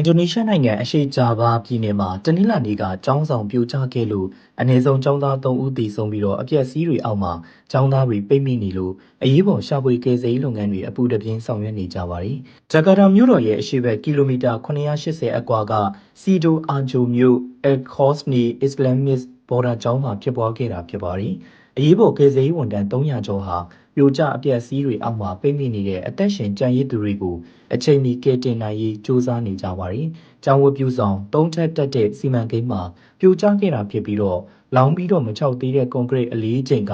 အင်ဒိုနီးရှားနိုင်ငံအရှေ့ဂျာဗားပြည်နယ်မှာတနင်္လာနေ့ကကျောင်းဆောင်ပြိုကျခဲ့လို့အနည်းဆုံးကျောင်းသား3ဦးသေဆုံးပြီးတော့အပျက်စီးတွေအောက်မှာကျောင်းသားတွေပိတ်မိနေလို့အရေးပေါ်ရှာဖွေကယ်ဆယ်ရေးလုပ်ငန်းတွေအပူတပြင်းဆောင်ရွက်နေကြပါတယ်။ဂျကာတာမြို့တော်ရဲ့အရှေ့ဘက်ကီလိုမီတာ980အကွာကစီဒိုအာဂျိုမြို့အက်ခေါ့စနီအစ္စလာမစ်ဘော်ဒါကျောင်းမှာဖြစ်ပွားခဲ့တာဖြစ်ပါတယ်။အရေးပေါ်ကယ်ဆယ်ရေးဝန်ထမ်း300ကျော်ဟာ ပြိုကျအပျက်စီးတွေအောက်မှာပိတ်မိနေတဲ့အသက်ရှင်ကြံရည်သူတွေကိုအချိန်မီကယ်တင်နိုင်ရေးစ조사နေကြပါတယ်။ကျောင်းဝတ်ပြူဆောင်သုံးထပ်တက်တဲ့စီမံကိန်းမှာပြိုကျခဲ့တာဖြစ်ပြီးတော့လောင်ပြီးတော့မချောက်သေးတဲ့ကွန်ကရစ်အလေးချိန်က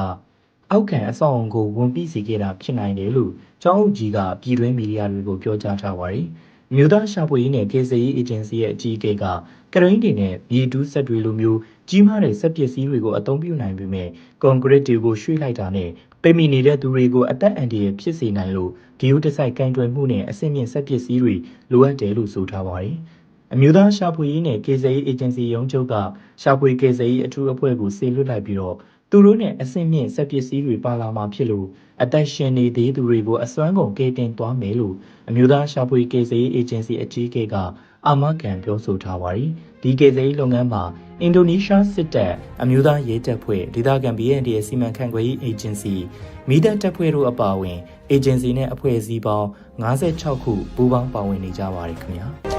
အောက်ခံအဆောက်အုံကိုဝန်ပိစေခဲ့တာဖြစ်နိုင်တယ်လို့ကျောင်းအုပ်ကြီးကပြည်တွင်းမီဒီယာတွေကိုပြောကြားထားပါတယ်။မြို့သားရှာဖွေရေးနဲ့ပြည်စရေးအေဂျင်စီရဲ့အကြီးအကဲကကရိန်းတွေနဲ့မြေတူးဆက်တွေလိုမျိုးကြီးမားတဲ့စက်ပစ္စည်းတွေကိုအသုံးပြုနိုင်ပေမဲ့ကွန်ကရစ်တွေကိုရွှေ့လိုက်တာနဲ့ ပိတ်မိနေတဲ့သူတွေကိုအသက်အန္တရာယ်ဖြစ်စေနိုင်လို့ဂီယိုတစိုက်ကင်တွယ်မှုနဲ့အဆင့်မြင့်စက်ပစ္စည်းတွေလိုအပ်တယ်လို့ဆိုထားပါတယ်။အမျိုးသားရှာဖွေရေးနဲ့ကေဇယ်ရေးအေဂျင်စီရုံးချုပ်ကရှာဖွေကေဇယ်ရေးအထူးအဖွဲ့ကိုစေလွှတ်လိုက်ပြီးတော့သူတို့နဲ့အဆင့်မြင့်စက်ပစ္စည်းတွေပါလာမှာဖြစ်လို့အသက်ရှင်နေသေးသူတွေကိုအစွမ်းကုန်ကယ်တင်သွားမယ်လို့အမျိုးသားရှာဖွေကေဇယ်ရေးအေဂျင်စီအကြီးအကဲက အာမခံပြောဆိုထားပါတယ်။ဒီကေဇယ်ရေးလုပ်ငန်းမှာအင်ဒိုနီးရှားစစ်တပ်အမျိုးသားရေးတပ်ဖွဲ့ဒေသခံ BND ရဲ့စီမံခန့်ခွဲရေးအေဂျင်စီမိသက်တပ်ဖွဲ့တို့အပါအဝင်အေဂျင်စီနဲ့အဖွဲ့အစည်းပေါင်း56ခုပူးပေါင်းပါဝင်နေကြပါတယ်ခင်ဗျာ။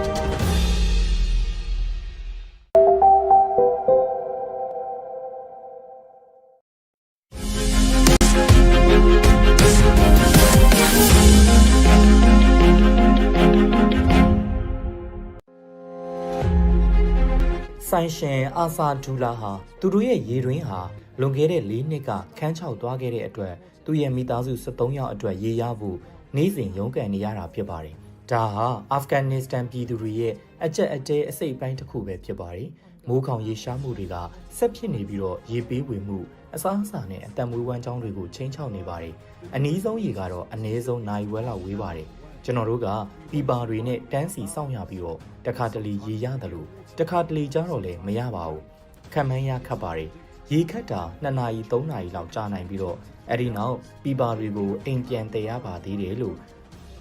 ဆိုင်ရှင်အာဆာဒူလာဟာသူတို့ရဲ့ရေတွင်းဟာလွန်ခဲ့တဲ့၄နှစ်ကခန်းချောက်သွားခဲ့တဲ့အတွက်သူ့ရဲ့မိသားစု73ယောက်အတွက်ရေရဖို့နေ့စဉ်ရုန်းကန်နေရတာဖြစ်ပါတယ်။ဒါဟာအာဖဂန်နစ္စတန်ပြည်သူတွေရဲ့အကြက်အတဲအစိတ်အပိုင်းတစ်ခုပဲဖြစ်ပါတယ်။မိုးခေါင်ရေရှားမှုတွေကဆက်ဖြစ်နေပြီးတော့ရေပေးဝေမှုအစားအစာနဲ့အသက်မွေးဝမ်းကြောင်းတွေကိုချိန်ချောက်နေပါတယ်။အနည်းဆုံးရေကတော့အနည်းဆုံးနိုင်ဝဲလောက်ဝေးပါတယ်။ ကျွန်တော်တို့ကပီပါတွေနဲ့တန်းစီစောင့်ရပြီးတော့တခါတလေရေရတယ်လို့တခါတလေကျတော့လည်းမရပါဘူးခံမှန်းရခတ်ပါတယ်ရေခတ်တာ2နာရီ3နာရီလောက်ကြာနိုင်ပြီးတော့အဲ့ဒီနောက်ပီပါတွေကိုအိမ်ပြန်တည်ရပါသေးတယ်လို့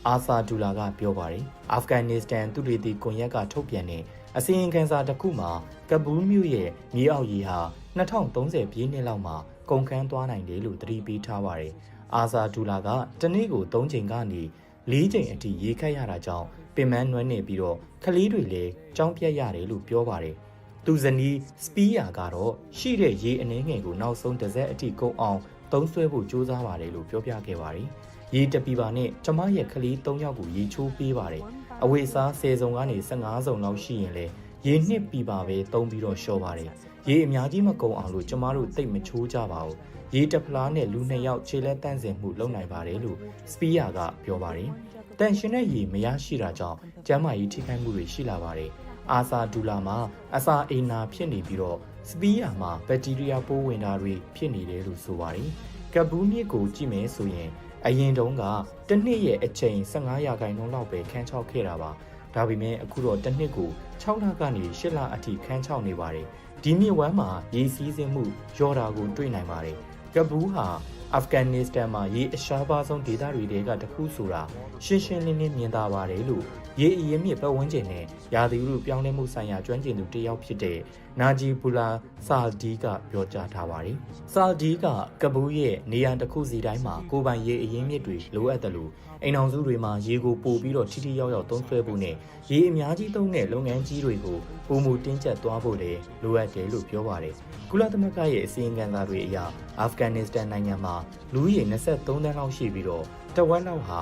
အာဆာဒူလာကပြောပါတယ်အာဖဂန်နစ္စတန်သူတွေတီကွန်ရက်ကထုတ်ပြန်တဲ့အစီရင်ခံစာတစ်ခုမှာကပူးမြို့ရဲ့မြေအောက်ရေဟာ2030ပြည့်နှစ်လောက်မှာကုန်ခန်းသွားနိုင်တယ်လို့သတိပေးထားပါတယ်အာဆာဒူလာကတနေ့ကို3ချိန်ကနေ လေးချိန်အထိရေခတ်ရတာကြောင့်ပင်မနွမ်းနေပြီးတော့ခလေးတွေလည်းကြောင်းပြက်ရတယ်လို့ပြောပါတယ်။သူဇနီးစပီးယာကတော့ရှိတဲ့ရေအနှဲငယ်ကိုနောက်ဆုံးတစ်စက်အထိကုန်အောင်သုံးဆွဲဖို့ကြိုးစားပါတယ်လို့ပြောပြခဲ့ပါတယ်။ရေတပီပါနဲ့ကျမရဲ့ခလေး၃ယောက်ကိုရေချိုးပေးပါတယ်။အဝိစား၁၀စုံကနေ15စုံလောက်ရှိရင်လေ ရေနှစ်ပီပါပဲသုံးပြီးတော့ရှော့ပါတယ်။ရေအများကြီးမကုန်အောင်လို့ကျမတို့တိတ်မချိုးကြပါဘူး။ရေတဖလားနဲ့လူနှစ်ယောက်ခြေလက်တန့်စင်မှုလုပ်နိုင်ပါတယ်လို့စပီးယာကပြောပါတယ်။တန်ရှင်တဲ့ရေမရရှိတာကြောင့်ကျန်းမာရေးထိခိုက်မှုတွေရှိလာပါတယ်။အာဆာဒူလာမှာအစာအိမ်နာဖြစ်နေပြီးတော့စပီးယာမှာဘက်တီးရီးယားပိုးဝင်တာတွေဖြစ်နေတယ်လို့ဆိုပါတယ်။ကပူးမြစ်ကိုကြည့်မယ်ဆိုရင်အရင်တုန်းကတစ်နှစ်ရဲ့အချိန်15ရာခိုင်နှုန်းလောက်ပဲခန်းချောက်ခဲ့တာပါ။ ဒါပေမဲ့အခုတော့တစ်နှစ်ကို6လကနေ8လအထိခန်းချောက်နေပါတယ်။ဒီမြစ်ဝမ်းမှာရေစီးဆင်းမှုရောတာကိုတွေ့နိုင်ပါတယ်။ကပူးဟာအာဖဂန်နစ္စတန်မှာရေအရှားပါဆုံးဒေသတွေတဲကတစ်ခုဆိုတာရှင်းရှင်းလင်းလင်းမြင်သာပါတယ်လို့ ရေအရင်မြစ်ပတ်ဝန်းကျင်နဲ့ရာသီဥတုပြောင်းလဲမှုဆိုင်ရာကျွမ်းကျင်သူတစ်ယောက်ဖြစ်တဲ့နာဂျီဘူလာဆာဒီကပြောကြားထားပါတယ်။ဆာဒီကကပူးရဲ့နေရာတစ်ခုစီတိုင်းမှာကိုယ်ပိုင်ရေအရင်မြစ်တွေလိုအပ်တယ်လို့အိမ်အောင်စုတွေမှာရေကိုပို့ပြီးတော့ထိထိရောက်ရောက်သုံးစွဲဖို့နဲ့ရေအများကြီးသုံးတဲ့လုပ်ငန်းကြီးတွေကိုပုံမူတင်းကျပ်သွားဖို့လည်းလိုအပ်တယ်လို့ပြောပါတယ်။ကုလသမဂ္ဂရဲ့အစီရင်ခံစာတွေအရအာဖဂန်နစ္စတန်နိုင်ငံမှာလူဦးရေ23သန်းလောက်ရှိပြီးတော့တဝက်လောက်ဟာ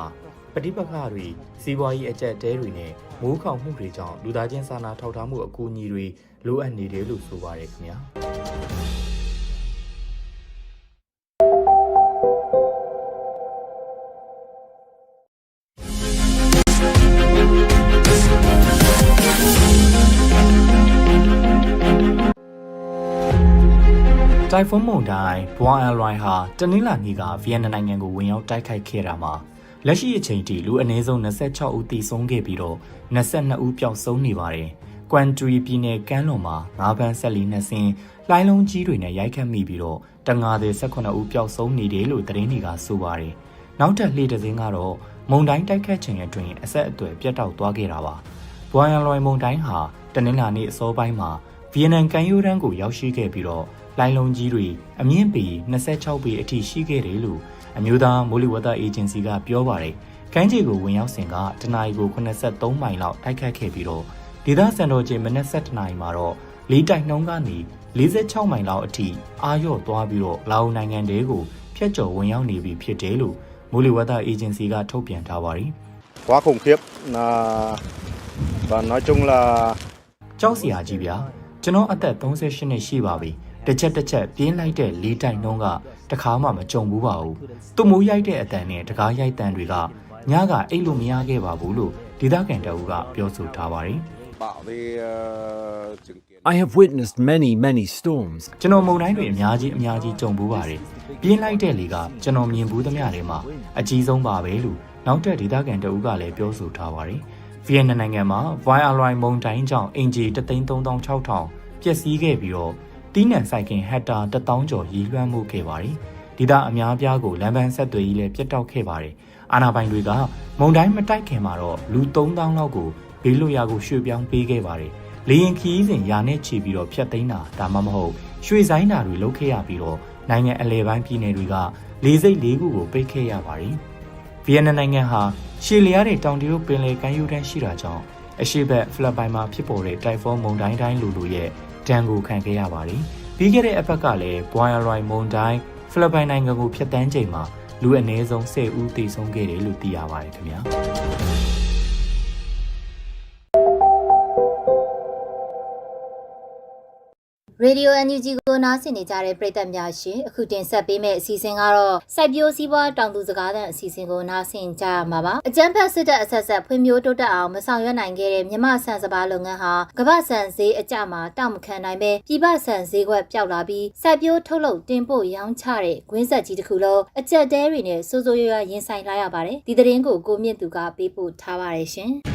ပဋိပက္ခတွေစီးပွားရေးအကျပ်တဲတွေနဲ့မိုးခေါင်မှုတွေကြောင့်လူသားချင်းစာနာထောက်ထားမှုအကူအညီတွေလိုအပ်နေတယ်လို့ဆိုပါတယ်ခင်ဗျာ။တိုင်ဖွန်းမုန်တိုင်းဘွာအယ်ရိုင်းဟာတနင်္လာနေ့ကဗီယက်နမ်နိုင်ငံကိုဝင်ရောက်တိုက်ခိုက်ခဲ့တာမှာ လက်ရှိအချိန်ထိလူအနည်းဆုံး26ဦးသေဆုံးခဲ့ပြီးတော့22ဦးပျောက်ဆုံးနေပါတယ်။ကွမ်ထရီပြည်နယ်ကမ်းလွန်မှာငါးပန်းဆက်လီနှစ်စင်းလိုင်းလုံးကြီးတွေနဲ့ရိုက်ခတ်မိပြီးတော့တငါးသည်18ဦးပျောက်ဆုံးနေတယ်လို့သတင်းတွေကဆိုပါတယ်။နောက်ထပ်လှေတစ်စင်းကတော့မုန်တိုင်းတိုက်ခတ်ချိန်အတွင်းအဆက်အသွယ်ပြတ်တောက်သွားခဲ့တာပါ။ဘွာယန်လွိုင်မုန်တိုင်းဟာတနင်္လာနေ့အစောပိုင်းမှာဗီယက်နမ်ကန်ယိုရန်ကိုရောက်ရှိခဲ့ပြီးတော့လိုင်လုံးကြီးတွေအမြင့်ပေ26ပေအထိရှိခဲ့တယ်လို့ အမျိုးသားမိုးလေဝသအေဂျင်စီကပြောပါတယ်။ကမ်းခြေကိုဝင်ရောက်စဉ်ကတနအီကို83မိုင်လောက်တိုက်ခတ်ခဲ့ပြီးတော့ဒေသစံတော်ချိန်မနက်7:00နာရီမှာတော့လေးတိုက်နှုံးကနေ46မိုင်လောက်အထိအာရော့သွားပြီးတော့လာအိုနိုင်ငံတဲကိုဖျက်ကျော်ဝင်ရောက်နေပြီဖြစ်တယ်လို့မိုးလေဝသအေဂျင်စီကထုတ်ပြန်ထားပါတယ်။ quá khủng khiếp là và nói chung là ကြောက်စရာကြီးဗျာကျွန်တော်အသက်38နှစ်ရှိပါပြီတစ်ချက်တစ်ချက်ပြင်းလိုက်တဲ့လေးတိုင်နှုံးက တခါမှမကြုံဘူးပါဘူးသူ့မိုးရိုက်တဲ့အတန်နဲ့တကားရိုက်တန်တွေကညကအိတ်လို့မရခဲ့ပါဘူးလို့ဒေသခံတအူးကပြောဆိုထားပါတယ် bảo về uh, chứng kiến I have witnessed many, many storms. ကျွန်တော်မုံတိုင်းတွေအများကြီးအများကြီးကြုံဘူးပါတယ်ပြင်းလိုက်တဲ့လေကကျွန်တော်မြင်ဘူးသမျှတွေမှာအကြီးဆုံးပါပဲလို့နောက်ထပ်ဒေသခံတအူးကလည်းပြောဆိုထားပါတယ်ဗီယက်နမ်နိုင်ငံမှာ VIRI မုန်တိုင်းကြောင့်အင်ဂျီ336,000ပျက်စီးခဲ့ပြီးတော့ တီးနှံဆိုင်ခင်ဟက်တာ1000ကျော်ရည်လွှမ်းမှုခဲ့ပါတယ်ဒေသအများအပြားကိုလမ်းပန်းဆက်သွယ်ရေးလည်းပြတ်တောက်ခဲ့ပါတယ်အာဏာပိုင်တွေကမုန်တိုင်းမတိုက်ခင်မှာတော့လူ3000လောက်ကိုဘေးလွတ်ရာကိုရွှေ့ပြောင်းပေးခဲ့ပါတယ်လေရင်ခီးစဉ်ရာနဲ့ချီပြီးတော့ဖျက်သိမ်းတာဒါမှမဟုတ်ရွှေဆိုင်တာတွေလုပ်ခဲ့ရပြီးတော့နိုင်ငံအလဲပိုင်းပြည်နယ်တွေကလေစိတ်လေးခုကိုပိတ်ခဲ့ရပါတယ်ဗီယက်နမ်နိုင်ငံဟာရှေလျားတဲ့တောင်တရုတ်ပင်လယ်ကမ်းရိုးတန်းရှိတာကြောင့်အရှိတ်ဖိလစ်ပိုင်မှာဖြစ်ပေါ်တဲ့တိုင်ဖွန်းမုန်တိုင်းတိုင်းလိုလိုရဲ့ ဒဏ်ကိုခံခဲ့ရပါတယ်ပြီးခဲ့တဲ့အပတ်ကလည်းဘွာယာရိုင်မုန်တိုင်းဖိလစ်ပိုင်နိုင်ငံကိုဖျက်တမ်းချိန်မှာလူအနည်းဆုံး10ဦးသေဆုံးခဲ့တယ်လို့သိရပါတယ်ခင်ဗျာ ရေဒီယို NUG ကိုနားဆင်နေကြတဲ့ပရိသတ်များရှင်အခုတင်ဆက်ပေးမယ့်အစီအစဉ်ကတော့စိုက်ပျိုးစည်းပွားတောင်သူစကားသံအစီအစဉ်ကိုနားဆင်ကြရမှာပါအကြံဖက်စစ်တပ်အဆက်ဆက်ဖွံ့ဖြိုးတိုးတက်အောင်မဆောင်ရွက်နိုင်ခဲ့တဲ့မြမဆန်စပါးလုပ်ငန်းဟာကမ္ဘာဆန်ဈေးအကျမှာတောက်မခံနိုင်ပဲပြည်ပဆန်ဈေးကွက်ပျောက်လာပြီးစိုက်ပျိုးထုတ်လုပ်တင်ပို့ရောင်းချတဲ့ကွင်းဆက်ကြီးတစ်ခုလုံးအကျက်တဲတွေနဲ့စိုးစိုးရွားရွားရင်ဆိုင်လာရပါတယ်ဒီသတင်းကိုကိုမြင့်သူကပေးပို့ထားပါတယ်ရှင်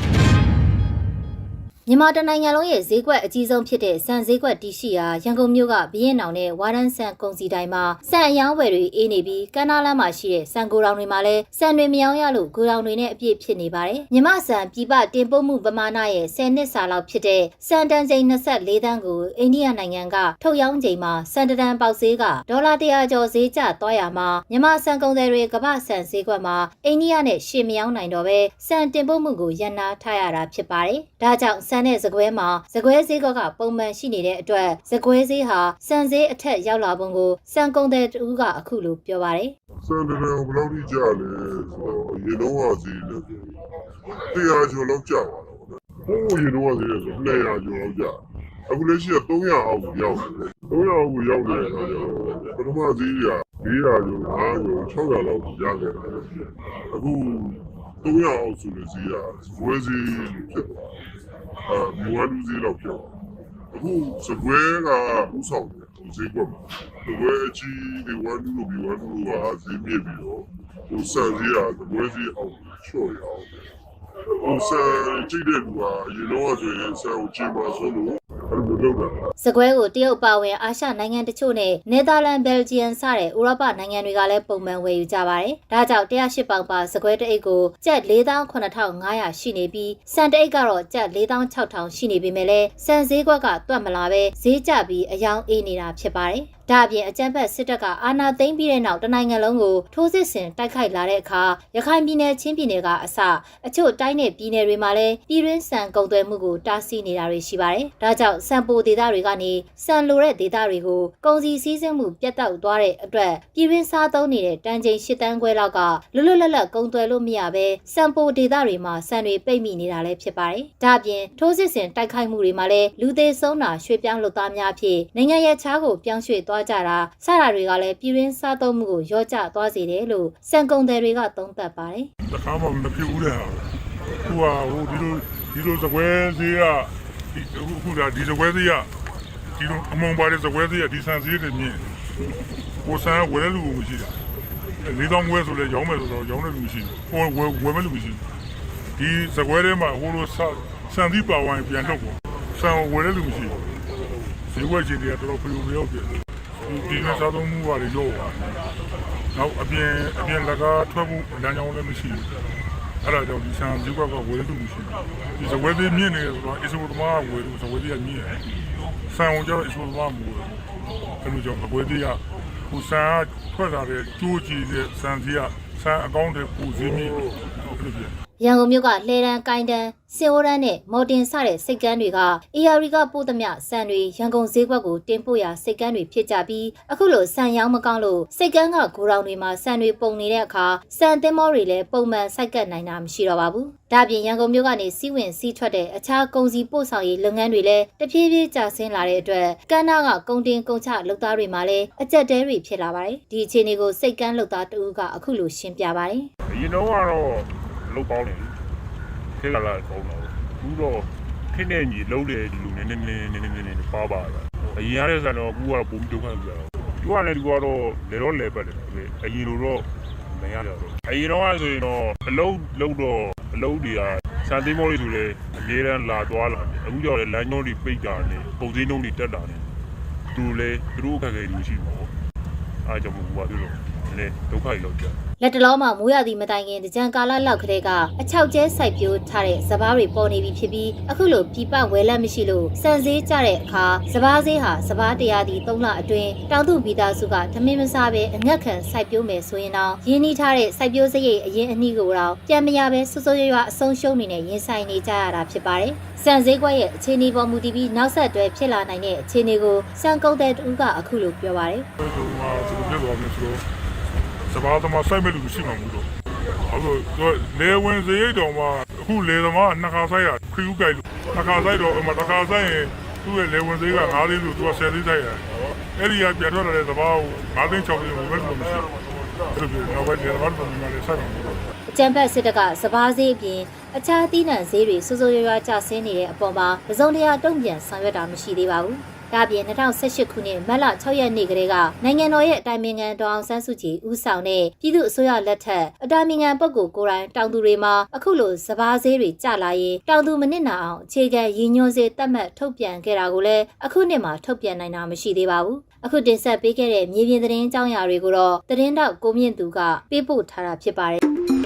မြန်မာတနိုင်ငံလုံးရဲ့ဈေးကွက်အကြီးဆုံးဖြစ်တဲ့စံဈေးကွက်တီရှိရာရန်ကုန်မြို့ကဘီရင်နောင်နဲ့ဝါရန်ဆန်ကုန်စည်တိုင်းမှာစံအယောင်းဝယ်တွေအေးနေပြီးကမ်းနားလမ်းမှာရှိတဲ့စံကိုတောင်တွေမှာလည်းစံတွေမယောင်းရလို့ကိုတောင်တွေနဲ့အပြည့်ဖြစ်နေပါတယ်။မြမစံပြည်ပတင်ပို့မှုပမာဏရဲ့10နှစ်စာလောက်ဖြစ်တဲ့စံတန်ချိန်24တန်းကိုအိန္ဒိယနိုင်ငံကထုတ်ရောင်းချိန်မှာစံတန်ပေါက်ဈေးကဒေါ်လာ100ကျော်ဈေးကျသွားရမှာမြမစံကုန်သည်တွေကမ္ဘာစံဈေးကွက်မှာအိန္ဒိယနဲ့ရှေ့မယောင်းနိုင်တော့ပဲစံတင်ပို့မှုကိုရန်နာထားရတာဖြစ်ပါတယ်။ဒါကြောင့်စံတဲ့စကွဲမှာစကွဲဈေးကပုံမှန်ရှိနေတဲ့အတွက်စကွဲဈေးဟာစံဈေးအထက်ရောက်လာပုံကိုစံကုန်သည်တူကအခုလိုပြောပါတယ်စံတရံဘယ်လောက်ထိကြာလဲဆိုတော့ရေလုံးဝစီးလို့တရားကျော်လောက်ကြာပါတော့ဟိုးရေလုံးဝစီးလဲဆို200ကျော်လောက်ကြာအခုလက်ရှိက300အောက်ကိုရောက်တယ်300အောက်ကိုရောက်နေတဲ့အခါကျတော့ပထမစီးက400ကျော်500ကျော်600လောက်ကြာခဲ့တယ်အခု300အောက်ဆိုလို့စီးကဝယ်စီဖြစ်သွားအာ မြဝလူစီလောက်ဖြစ်သွားအခုစကွဲကဥဆောင်တယ်ဟိုဈေးကွက်မှာစကွဲအကြီးဒီဝမ်လူလိုပြီးဝမ်လူလိုကဈေးမြင့်ပြီးတော့ဟိုစံကြီးကစကွဲစီအောင်ချော့ရအောင်ဟိုစံကြည့်တဲ့လူကရေလုံးဝဆိုရင်စံကိုကြည့်ပါဆိုလို့ အဲ့လိုလုပ်တာစကွဲကိုတရုတ်ပါဝင်အာရှနိုင်ငံတချို့နဲ့နယ်သာလန်ဘယ်လ်ဂျီယံစတဲ့ဥရောပနိုင်ငံတွေကလည်းပုံမှန်ဝယ်ယူကြပါတယ်။ဒါကြောင့်108ပေါင်ပါစကွဲတအိတ်ကိုကျပ်48,500ရှိနေပြီးစံတအိတ်ကတော့ကျပ်46,000ရှိနေပေမဲ့လည်းစံဈေးကွက်ကတွက်မလာပဲဈေးကျပြီးအယောင်အေးနေတာဖြစ်ပါတယ်။ ဒါအပြင်အကြမ်းဖက်စစ်တပ်ကအာဏာသိမ်းပြီးတဲ့နောက်တနိုင်ငံလုံးကိုထိုးစစ်ဆင်တိုက်ခိုက်လာတဲ့အခါရခိုင်ပြည်နယ်ချင်းပြည်နယ်ကအစအချို့တိုင်းနယ်ပြည်နယ်တွေမှာလည်းပြည်တွင်းစံကုန်သွယ်မှုကိုတားဆီးနေတာတွေရှိပါတယ်။ဒါကြောင့်စံပိုဒေသတွေကနေစံလိုတဲ့ဒေသတွေကိုကုန်စည်စည်းစိမ်မှုပြတ်တောက်သွားတဲ့အတွက်ပြည်တွင်းစားသုံးနေတဲ့တန်ချိန်၈တန်းခွဲလောက်ကလွတ်လွတ်လပ်လပ်ကုန်သွယ်လို့မရဘဲစံပိုဒေသတွေမှာစံတွေပိတ်မိနေတာလည်းဖြစ်ပါတယ်။ဒါအပြင်ထိုးစစ်ဆင်တိုက်ခိုက်မှုတွေမှာလည်းလူသေးဆုံးတာရွှေ့ပြောင်းလုပ်သားများဖြစ်နိုင်ငံရဲ့ခြားကိုပြောင်းရွှေ့သွားကြတာစတာတွေကလည်းပြည်တွင်းစားသုံးမှုကိုရော့ကျသွားစေတယ်လို့စံကုန်သည်တွေကသုံးသပ်ပါတယ်။တခါမှမဖြစ်ဘူးတဲ့ဟာဟိုဟာဟိုဒီလိုဒီလိုစကွဲဈေးကဒီအခုဒါဒီစကွဲဈေးကဒီလိုအမုံပါတဲ့စကွဲဈေးကဒီဆန်ဈေးတွေမြင့်ကိုဆန်ဝယ်တဲ့လူကမရှိတာလေးတောင်းဝဲဆိုလဲရောင်းမယ်ဆိုတော့ရောင်းတဲ့လူမရှိဘူးဟိုဝယ်ဝယ်မဲ့လူမရှိဘူးဒီစကွဲထဲမှာဟိုလိုဆဆန်သီးပါဝိုင်းပြန်တော့ပေါ့ဆန်ဝယ်တဲ့လူမရှိဘူးဈေးဝယ်ချင်တယ်တော်တော်ဖျူဖျောက်ပြ ဒီဒီကစားသုံးမှုပါလေရောပါနောက်အပြင်အပြင်လကားထွက်ဖို့လမ်းကြောင်းလည်းမရှိဘူးအဲ့ဒါကြောင့်ဒီဆန်ဈေးကွက်ကဝယ်လို့ရှိတယ်ဒီဇဝဲသေးမြင့်နေတယ်ဆိုတော့အစ္စဝတ်သမားကဝယ်လို့ဇဝဲသေးကမြင့်တယ်ဆန်ဝင်ကြတော့အစ္စဝတ်သမားမဝယ်ဘူးအဲ့လိုကြောင့်အဝဲသေးကဟိုဆန်ကထွက်လာတဲ့ကျိုးကြီးတဲ့ဆန်ဈေးကဆန်အကောင့်တွေပူဈေးမြင့်တယ်အဲ့လိုပြ ရန်ကုန်မြို့ကလှဲတန်းကိုင်းတန်းစင်ဝရန်းနဲ့မော်တင်စတဲ့စိတ်ကမ်းတွေက AR ကပို့သမျှစံတွေရန်ကုန်ဈေးကွက်ကိုတင်ပို့ရာစိတ်ကမ်းတွေဖြစ်ကြပြီးအခုလိုစံရောင်းမကောင်းလို့စိတ်ကမ်းကဂိုရောင်တွေမှာစံတွေပုံနေတဲ့အခါစံသင်းမောတွေလည်းပုံမှန်စိုက်ကပ်နိုင်တာမရှိတော့ပါဘူး။ဒါ့အပြင်ရန်ကုန်မြို့ကနေစီးဝင်စီးထွက်တဲ့အခြားကုန်စည်ပို့ဆောင်ရေးလုပ်ငန်းတွေလည်းတဖြည်းဖြည်းကျဆင်းလာတဲ့အတွက်ကမ်းနားကကုန်တင်ကုန်ချလုပ်သားတွေမှာလည်းအကျက်တဲတွေဖြစ်လာပါတယ်။ဒီအခြေအနေကိုစိတ်ကမ်းလုပ်သားတဦးကအခုလိုရှင်းပြပါတယ်အရင်တော့ကတော့ လုတ်ပေါင်းတယ်ခေတ်လာလာပေါင်းတော့ဘူးတော့ခေတ်နဲ့ညီလုံးတယ်လူနည်းနည်းနည်းနည်းနည်းနည်းပါပါလာအရင်ရတဲ့ဆန်တော့ကူကတော့ပုံဒုက္ခပြတော့သူကလည်းဒီကတော့လေတော့လေပတ်တယ်အရင်လိုတော့မရတော့အရင်တော့ဆိုရင်တော့အလုံးလုံးတော့အလုံးတွေကစံသိမောလေးဆိုလေအများရန်လာသွားလာအခုကြောင့်လေလမ်းကြောင်းတွေပိတ်တာနဲ့ပုံစံနှုံးတွေတက်တာနဲ့သူလေသူတို့အခက်အခဲတွေရှိမှာပေါ့အားကြောင့်ဘူးပါသူတို့ လေဒုက္ခတွေလောက်ကြလက်တလောမှာမိုးရသည့်မတိုင်ခင်တကြံကာလလောက်ကလေးကအချောက်ကျဲစိုက်ပျိုးထားတဲ့စပားတွေပေါ်နေပြီဖြစ်ပြီးအခုလိုပြပဝဲလက်မရှိလို့စံစည်းကြတဲ့အခါစပားစည်းဟာစပားတရားသည့်3လအတွင်းတောင်သူပြည်သားစုကသမင်းမစားပဲအငက်ခံစိုက်ပျိုးမယ်ဆိုရင်တော့ရင်းနှီးထားတဲ့စိုက်ပျိုးစရိတ်အရင်အနည်းကိုတော့ပြန်မရပဲစွစွရွရွအဆုံးရှုံးနေနဲ့ရင်ဆိုင်နေကြရတာဖြစ်ပါတယ်စံစည်းကွက်ရဲ့အခြေအနေပေါ်မူတည်ပြီးနောက်ဆက်တွဲဖြစ်လာနိုင်တဲ့အခြေအနေကိုစံကုတ်တဲ့တူကအခုလိုပြောပါတယ်ဆိုတော့သူတို့ပြောမယ်ဆိုတော့ စဘာသမားဆိုင်မဲ့လူရှိမှာမဟုတ်တော့အဲ့လိုလေဝင်စရိတ်တော်မှာအခုလေသမားနှစ်ခါဆိုင်ရခရူးကြိုက်လို့နှစ်ခါဆိုင်တော့အမတစ်ခါဆိုင်ရင်သူ့ရဲ့လေဝင်စရိတ်က9သိန်းဆိုသူက10သိန်းဆိုင်ရအဲ့ဒီကပြန်ထွက်လာတဲ့သဘာကို9သိန်း6သိန်းဝင်မဲ့လို့မရှိဘူးအဲ့လိုပြောတော့လေသမားတော်များလည်းဆိုင်မှာမဟုတ်တော့အကြံဖက်စစ်တပ်ကစပားဈေးအပြင်အခြားသီးနှံဈေးတွေစိုးစိုးရွားရွားကျဆင်းနေတဲ့အပေါ်မှာပစုံတရာတုံ့ပြန်ဆောင်ရွက်တာမရှိသေးပါဘူး။ ဒါ့အပြင်2018ခုနှစ်မတ်လ6ရက်နေ့ကလေးကနိုင်ငံတော်ရဲ့အတိုင်ပင်ခံဒေါအောင်ဆန်းစုကြည်ဦးဆောင်တဲ့ပြည်သူ့အစိုးရလက်ထက်အတိုင်ပင်ခံပုဂ္ဂိုလ်ကိုယ်တိုင်တောင်သူတွေမှာအခုလိုစပားဈေးတွေကျလာရင်တောင်သူမနစ်နာအောင်အခြေခံရည်ညွှန်းစေတတ်မှတ်ထုတ်ပြန်ခဲ့တာကိုလည်းအခုနှစ်မှာထုတ်ပြန်နိုင်တာမရှိသေးပါဘူး။အခုတင်ဆက်ပေးခဲ့တဲ့မြေပြင်သတင်းအကြောင်းအရာတွေကိုတော့သတင်းတောက်ကိုမြင့်သူကပေးပို့ထားတာဖြစ်ပါတယ်။